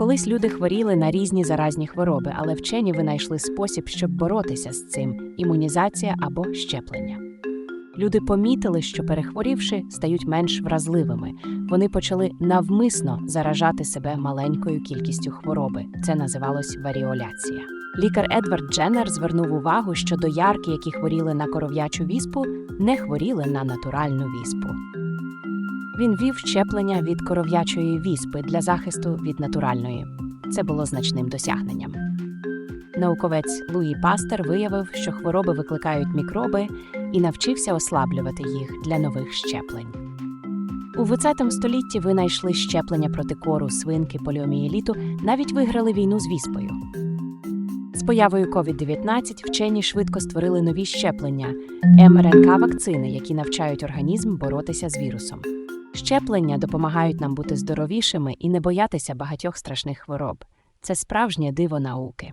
Колись люди хворіли на різні заразні хвороби, але вчені винайшли спосіб, щоб боротися з цим імунізація або щеплення. Люди помітили, що перехворівши, стають менш вразливими. Вони почали навмисно заражати себе маленькою кількістю хвороби. Це називалось варіоляція. Лікар Едвард Дженнер звернув увагу, що доярки, які хворіли на коров'ячу віспу, не хворіли на натуральну віспу. Він вів щеплення від коров'ячої віспи для захисту від натуральної. Це було значним досягненням. Науковець Луї Пастер виявив, що хвороби викликають мікроби і навчився ослаблювати їх для нових щеплень. У 20 столітті винайшли щеплення проти кору, свинки, поліомієліту, навіть виграли війну з віспою. З появою COVID-19 вчені швидко створили нові щеплення МРНК-вакцини, які навчають організм боротися з вірусом. Щеплення допомагають нам бути здоровішими і не боятися багатьох страшних хвороб. Це справжнє диво науки.